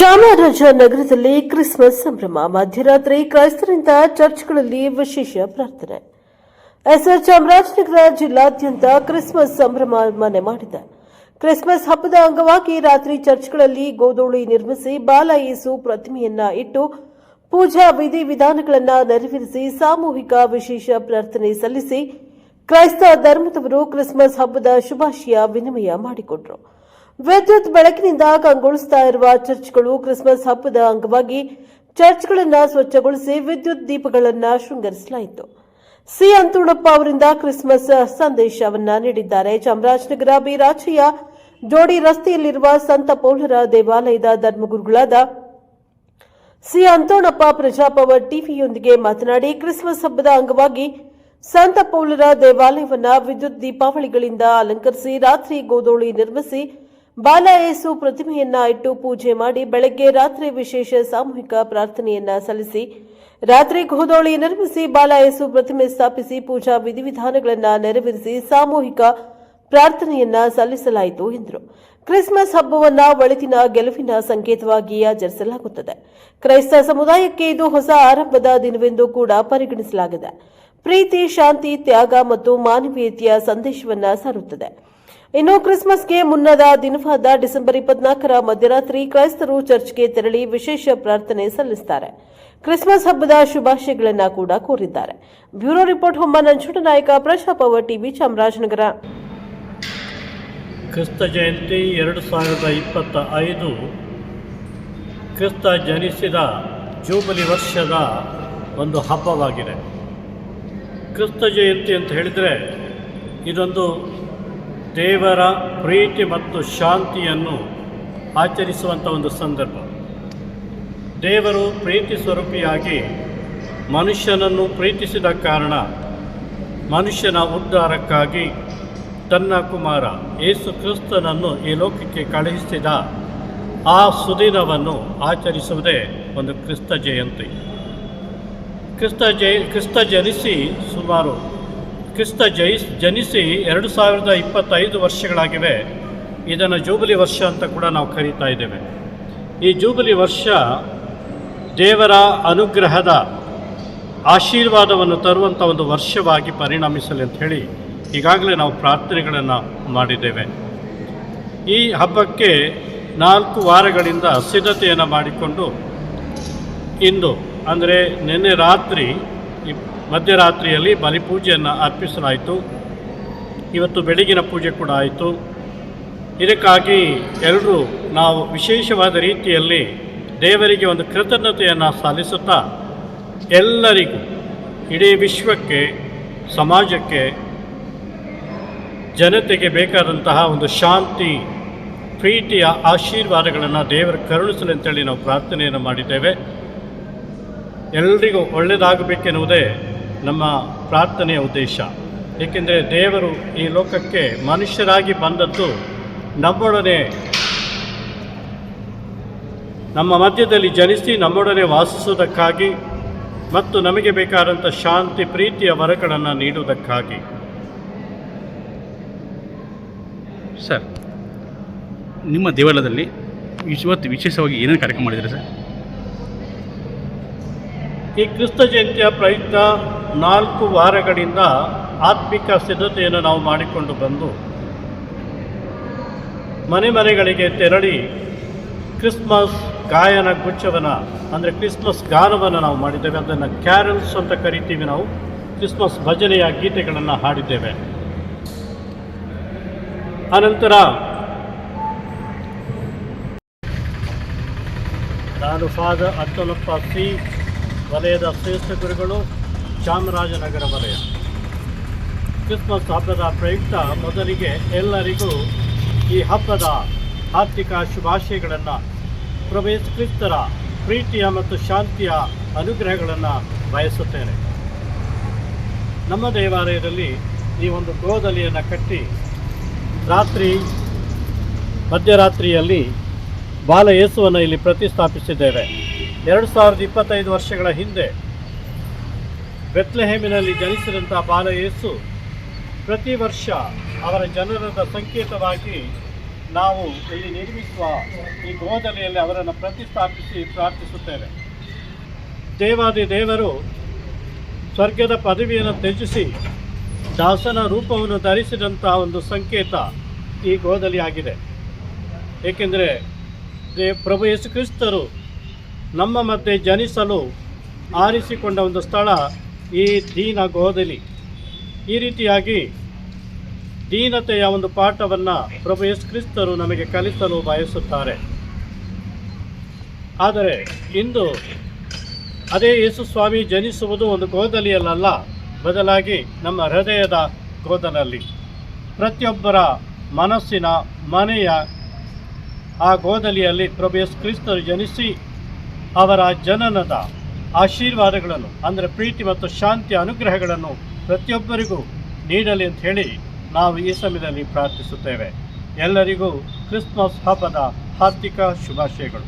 ಚಾಮರಾಜನಗರದಲ್ಲಿ ಕ್ರಿಸ್ಮಸ್ ಸಂಭ್ರಮ, ಮಧ್ಯರಾತ್ರಿ ಕ್ರೈಸ್ತರಿಂದ ಚರ್ಚ್ಗಳಲ್ಲಿ ವಿಶೇಷ ಪ್ರಾರ್ಥನೆ. ಎಸ್ಆರ್ ಚಾಮರಾಜನಗರ ಜಿಲ್ಲಾದ್ಯಂತ ಕ್ರಿಸ್ಮಸ್ ಸಂಭ್ರಮ ಮನೆ ಮಾಡಿದೆ. ಕ್ರಿಸ್ಮಸ್ ಹಬ್ಬದ ಅಂಗವಾಗಿ ರಾತ್ರಿ ಚರ್ಚ್ಗಳಲ್ಲಿ ಗೋಧೂಳಿ ನಿರ್ಮಿಸಿ ಬಾಲ ಯೇಸು ಪ್ರತಿಮೆಯನ್ನ ಇಟ್ಟು ಪೂಜಾ ವಿಧಿವಿಧಾನಗಳನ್ನು ನೆರವೇರಿಸಿ ಸಾಮೂಹಿಕ ವಿಶೇಷ ಪ್ರಾರ್ಥನೆ ಸಲ್ಲಿಸಿ ಕ್ರೈಸ್ತ ಧರ್ಮದವರು ಕ್ರಿಸ್ಮಸ್ ಹಬ್ಬದ ಶುಭಾಶಯ ವಿನಿಮಯ ಮಾಡಿಕೊಂಡರು. ವಿದ್ಯುತ್ ಬೆಳಕಿನಿಂದ ಕಂಗೊಳಿಸ್ತಾ ಇರುವ ಚರ್ಚ್ಗಳು ಕ್ರಿಸ್ಮಸ್ ಹಬ್ಬದ ಅಂಗವಾಗಿ ಚರ್ಚ್ಗಳನ್ನು ಸ್ವಚ್ಛಗೊಳಿಸಿ ವಿದ್ಯುತ್ ದೀಪಗಳನ್ನ ಶೃಂಗರಿಸಲಾಯಿತು. ಸಿ. ಅಂತೂಣಪ್ಪ ಅವರಿಂದ ಕ್ರಿಸ್ಮಸ್ ಸಂದೇಶವನ್ನ ನೀಡಿದ್ದಾರೆ. ಚಾಮರಾಜನಗರ ಬಿರಾಚೆಯ ಜೋಡಿ ರಸ್ತೆಯಲ್ಲಿರುವ ಸಂತ ಪೌಲರ ದೇವಾಲಯದ ಧರ್ಮಗುರುಗಳಾದ ಸಿ. ಅಂತೋಣಪ್ಪ ಪ್ರಜಾಪವರ್ ಟಿವಿಯೊಂದಿಗೆ ಮಾತನಾಡಿ, ಕ್ರಿಸ್ಮಸ್ ಹಬ್ಬದ ಅಂಗವಾಗಿ ಸಂತ ಪೌಲರ ದೇವಾಲಯವನ್ನ ವಿದ್ಯುತ್ ದೀಪಾವಳಿಗಳಿಂದ ಅಲಂಕರಿಸಿ ರಾತ್ರಿ ಗೋಧೋಳಿ ನಿರ್ಮಿಸಿ ಬಾಲ ಯೇಸು ಪ್ರತಿಮೆಯನ್ನ ಇಟ್ಟು ಪೂಜೆ ಮಾಡಿ ಬೆಳಗ್ಗೆ ರಾತ್ರಿ ವಿಶೇಷ ಸಾಮೂಹಿಕ ಪ್ರಾರ್ಥನೆಯನ್ನ ಸಲ್ಲಿಸಿ, ರಾತ್ರಿ ಗೋದೋಳಿ ನಿರ್ಮಿಸಿ ಬಾಲಯೇಸು ಪ್ರತಿಮೆ ಸ್ಥಾಪಿಸಿ ಪೂಜಾ ವಿಧಿವಿಧಾನಗಳನ್ನ ನೆರವೇರಿಸಿ ಸಾಮೂಹಿಕ ಪ್ರಾರ್ಥನೆಯನ್ನ ಸಲ್ಲಿಸಲಾಯಿತು ಎಂದರು. ಕ್ರಿಸ್ಮಸ್ ಹಬ್ಬವನ್ನ ಒಳಿತಿನ ಗೆಲುವಿನ ಸಂಕೇತವಾಗಿ ಆಚರಿಸಲಾಗುತ್ತದೆ. ಕ್ರೈಸ್ತ ಸಮುದಾಯಕ್ಕೆ ಇದು ಹೊಸ ಆರಂಭದ ದಿನವೆಂದು ಕೂಡ ಪರಿಗಣಿಸಲಾಗಿದೆ. ಪ್ರೀತಿ, ಶಾಂತಿ, ತ್ಯಾಗ ಮತ್ತು ಮಾನವೀಯತೆಯ ಸಂದೇಶವನ್ನ ಸಾರುತ್ತದೆ. ಇನ್ನು ಕ್ರಿಸ್ಮಸ್ಗೆ ಮುನ್ನದ ದಿನವಾದ ಡಿಸೆಂಬರ್ ಇಪ್ಪತ್ನಾಲ್ಕರ ಮಧ್ಯರಾತ್ರಿ ಕ್ರೈಸ್ತರು ಚರ್ಚ್ಗೆ ತೆರಳಿ ವಿಶೇಷ ಪ್ರಾರ್ಥನೆ ಸಲ್ಲಿಸುತ್ತಾರೆ ಕ್ರಿಸ್ಮಸ್ ಹಬ್ಬದ ಶುಭಾಶಯಗಳನ್ನು ಕೂಡ ಕೋರಿದ್ದಾರೆ. ಬ್ಯೂರೋ ರಿಪೋರ್ಟ್ ಹೊಮ್ಮ ನಾಯಕ ಪ್ರಜಾಪವ ಟಿವಿ ಚಾಮರಾಜನಗರ. ಕ್ರಿಸ್ತ ಜಯಂತಿ ಎರಡು ಸಾವಿರದ ಇಪ್ಪತ್ತ ಐದು. ಕ್ರಿಸ್ತ ಜನಿಸಿದ ಜೂಬಲಿ ವರ್ಷದ ಒಂದು ಹಬ್ಬವಾಗಿದೆ. ಕ್ರಿಸ್ತ ಜಯಂತಿ ಅಂತ ಹೇಳಿದರೆ ಇದೊಂದು ದೇವರ ಪ್ರೀತಿ ಮತ್ತು ಶಾಂತಿಯನ್ನು ಆಚರಿಸುವಂಥ ಒಂದು ಸಂದರ್ಭ. ದೇವರು ಪ್ರೀತಿ ಸ್ವರೂಪಿಯಾಗಿ ಮನುಷ್ಯನನ್ನು ಪ್ರೀತಿಸಿದ ಕಾರಣ ಮನುಷ್ಯನ ಉದ್ಧಾರಕ್ಕಾಗಿ ತನ್ನ ಕುಮಾರ ಯೇಸು ಕ್ರಿಸ್ತನನ್ನು ಈ ಲೋಕಕ್ಕೆ ಕಳುಹಿಸಿದ ಆ ಸುದಿನವನ್ನು ಆಚರಿಸುವುದೇ ಒಂದು ಕ್ರಿಸ್ತ ಜಯಂತಿ. ಕ್ರಿಸ್ತ ಜಯ, ಕ್ರಿಸ್ತ ಜನಿಸಿ ಸುಮಾರು ಕ್ರಿಸ್ತ ಜೈ ಜನಿಸಿ ಎರಡು ಸಾವಿರದ ಇಪ್ಪತ್ತೈದು ವರ್ಷಗಳಾಗಿವೆ. ಇದನ್ನು ಜೂಬಲಿ ವರ್ಷ ಅಂತ ಕೂಡ ನಾವು ಕರೀತಾ ಇದ್ದೇವೆ. ಈ ಜೂಬಲಿ ವರ್ಷ ದೇವರ ಅನುಗ್ರಹದ ಆಶೀರ್ವಾದವನ್ನು ತರುವಂಥ ಒಂದು ವರ್ಷವಾಗಿ ಪರಿಣಮಿಸಲಿ ಅಂತ ಹೇಳಿ ಈಗಾಗಲೇ ನಾವು ಪ್ರಾರ್ಥನೆಗಳನ್ನು ಮಾಡಿದ್ದೇವೆ. ಈ ಹಬ್ಬಕ್ಕೆ ನಾಲ್ಕು ವಾರಗಳಿಂದ ಸಿದ್ಧತೆಯನ್ನು ಮಾಡಿಕೊಂಡು ಇಂದು, ಅಂದರೆ ನಿನ್ನೆ ರಾತ್ರಿ ಮಧ್ಯರಾತ್ರಿಯಲ್ಲಿ ಬಲಿಪೂಜೆಯನ್ನು ಅರ್ಪಿಸಲಾಯಿತು. ಇವತ್ತು ಬೆಳಗಿನ ಪೂಜೆ ಕೂಡ ಆಯಿತು. ಇದಕ್ಕಾಗಿ ಎಲ್ಲರೂ ನಾವು ವಿಶೇಷವಾದ ರೀತಿಯಲ್ಲಿ ದೇವರಿಗೆ ಒಂದು ಕೃತಜ್ಞತೆಯನ್ನು ಸಲ್ಲಿಸುತ್ತಾ ಎಲ್ಲರಿಗೂ, ಇಡೀ ವಿಶ್ವಕ್ಕೆ, ಸಮಾಜಕ್ಕೆ, ಜನತೆಗೆ ಬೇಕಾದಂತಹ ಒಂದು ಶಾಂತಿ, ಪ್ರೀತಿಯ ಆಶೀರ್ವಾದಗಳನ್ನು ದೇವರು ಕರುಣಿಸಲಿ ಅಂತೇಳಿ ನಾವು ಪ್ರಾರ್ಥನೆಯನ್ನು ಮಾಡಿದ್ದೇವೆ. ಎಲ್ರಿಗೂ ಒಳ್ಳೆಯದಾಗಬೇಕೆನ್ನುವುದೇ ನಮ್ಮ ಪ್ರಾರ್ಥನೆಯ ಉದ್ದೇಶ. ಏಕೆಂದರೆ ದೇವರು ಈ ಲೋಕಕ್ಕೆ ಮನುಷ್ಯರಾಗಿ ಬಂದದ್ದು ನಮ್ಮೊಡನೆ ನಮ್ಮ ಮಧ್ಯದಲ್ಲಿ ಜನಿಸಿ ನಮ್ಮೊಡನೆ ವಾಸಿಸುವುದಕ್ಕಾಗಿ ಮತ್ತು ನಮಗೆ ಬೇಕಾದಂಥ ಶಾಂತಿ ಪ್ರೀತಿಯ ವರಗಳನ್ನು ನೀಡುವುದಕ್ಕಾಗಿ. ಸರ್ ನಿಮ್ಮ ದೇವಾಲಯದಲ್ಲಿ ಇವತ್ತು ವಿಶೇಷವಾಗಿ ಏನೇನು ಕಾರ್ಯಕ್ರಮ ಮಾಡಿದ್ದಾರೆ ಸರ್? ಈ ಕ್ರಿಸ್ತ ಜಯಂತಿಯ ಪ್ರಯುಕ್ತ ನಾಲ್ಕು ವಾರಗಳಿಂದ ಆತ್ಮಿಕ ಸಿದ್ಧತೆಯನ್ನು ನಾವು ಮಾಡಿಕೊಂಡು ಬಂದು ಮನೆ ಮನೆಗಳಿಗೆ ತೆರಳಿ ಕ್ರಿಸ್ಮಸ್ ಗಾಯನ ಗುಚ್ಛವನ್ನು, ಅಂದರೆ ಕ್ರಿಸ್ಮಸ್ ಗಾನವನ್ನು ನಾವು ಮಾಡಿದ್ದೇವೆ. ಅದನ್ನು ಕ್ಯಾರಲ್ಸ್ ಅಂತ ಕರಿತೀವಿ ನಾವು. ಕ್ರಿಸ್ಮಸ್ ಭಜನೆಯ ಗೀತೆಗಳನ್ನು ಹಾಡಿದ್ದೇವೆ. ಅನಂತರ ನಾನು ಫಾದರ್ ಅತ್ತಲಪ್ಪ ಸಿ, ವಲಯದ ಶ್ರೇಷ್ಠ ಗುರುಗಳು ಚಾಮರಾಜನಗರ ವಲಯ. ಕ್ರಿಸ್ಮಸ್ ಹಬ್ಬದ ಪ್ರಯುಕ್ತ ಮೊದಲಿಗೆ ಎಲ್ಲರಿಗೂ ಈ ಹಬ್ಬದ ಆರ್ಥಿಕ ಶುಭಾಶಯಗಳನ್ನು ಪ್ರವೇಶ ಕ್ರಿಸ್ತರ ಪ್ರೀತಿಯ ಮತ್ತು ಶಾಂತಿಯ ಅನುಗ್ರಹಗಳನ್ನು ಬಯಸುತ್ತೇನೆ. ನಮ್ಮ ದೇವಾಲಯದಲ್ಲಿ ಈ ಒಂದು ಗೋದಲಿಯನ್ನು ಕಟ್ಟಿ, ರಾತ್ರಿ, ಮಧ್ಯರಾತ್ರಿಯಲ್ಲಿ ಬಾಲಯೇಸುವನ್ನು ಇಲ್ಲಿ ಪ್ರತಿಷ್ಠಾಪಿಸಿದ್ದೇವೆ. ಎರಡು ಸಾವಿರದ ಇಪ್ಪತ್ತೈದು ವರ್ಷಗಳ ಹಿಂದೆ ಬೆತ್ಲೆಹೇಮಿನಲ್ಲಿ ಜನಿಸಿದಂಥ ಬಾಲಯೇಸು ಪ್ರತಿ ವರ್ಷ ಅವರ ಜನರದ ಸಂಕೇತವಾಗಿ ನಾವು ಇಲ್ಲಿ ನಿರ್ಮಿಸುವ ಈ ಗೋದಲಿಯಲ್ಲಿ ಅವರನ್ನು ಪ್ರತಿಷ್ಠಾಪಿಸಿ ಪ್ರಾರ್ಥಿಸುತ್ತೇವೆ. ದೇವಾದಿ ದೇವರು ಸ್ವರ್ಗದ ಪದವಿಯನ್ನು ತ್ಯಜಿಸಿ ದಾಸನ ರೂಪವನ್ನು ಧರಿಸಿದಂಥ ಒಂದು ಸಂಕೇತ ಈ ಗೋದಲಿಯಾಗಿದೆ. ಏಕೆಂದರೆ ದೇ ಪ್ರಭು ಯೇಸು ಕ್ರಿಸ್ತರು ನಮ್ಮ ಮಧ್ಯೆ ಜನಿಸಲು ಆರಿಸಿಕೊಂಡ ಒಂದು ಸ್ಥಳ ಈ ದೀನ ಗೋದಲಿ ಈ ರೀತಿಯಾಗಿ ದೀನತೆಯ ಒಂದು ಪಾಠವನ್ನು ಪ್ರಭು ಯೇಸು ಕ್ರಿಸ್ತರು ನಮಗೆ ಕಲಿಸಲು ಬಯಸುತ್ತಾರೆ. ಆದರೆ ಇಂದು ಅದೇ ಯೇಸು ಸ್ವಾಮಿ ಜನಿಸುವುದು ಒಂದು ಗೋದಲಿಯಲ್ಲ ಬದಲಾಗಿ ನಮ್ಮ ಹೃದಯದ ಗೋದನಲ್ಲಿ ಪ್ರತಿಯೊಬ್ಬರ ಮನಸ್ಸಿನ ಮನೆಯ ಆ ಗೋದಲಿಯಲ್ಲಿ ಪ್ರಭು ಯೇಸು ಕ್ರಿಸ್ತರು ಜನಿಸಿ ಅವರ ಜನನದ ಆಶೀರ್ವಾದಗಳನ್ನು, ಅಂದರೆ ಪ್ರೀತಿ ಮತ್ತು ಶಾಂತಿ ಅನುಗ್ರಹಗಳನ್ನು ಪ್ರತಿಯೊಬ್ಬರಿಗೂ ನೀಡಲಿ ಅಂತ ಹೇಳಿ ನಾವು ಈ ಸಮಯದಲ್ಲಿ ಪ್ರಾರ್ಥಿಸುತ್ತೇವೆ. ಎಲ್ಲರಿಗೂ ಕ್ರಿಸ್ಮಸ್ ಹಬ್ಬದ ಹಾರ್ದಿಕ ಶುಭಾಶಯಗಳು.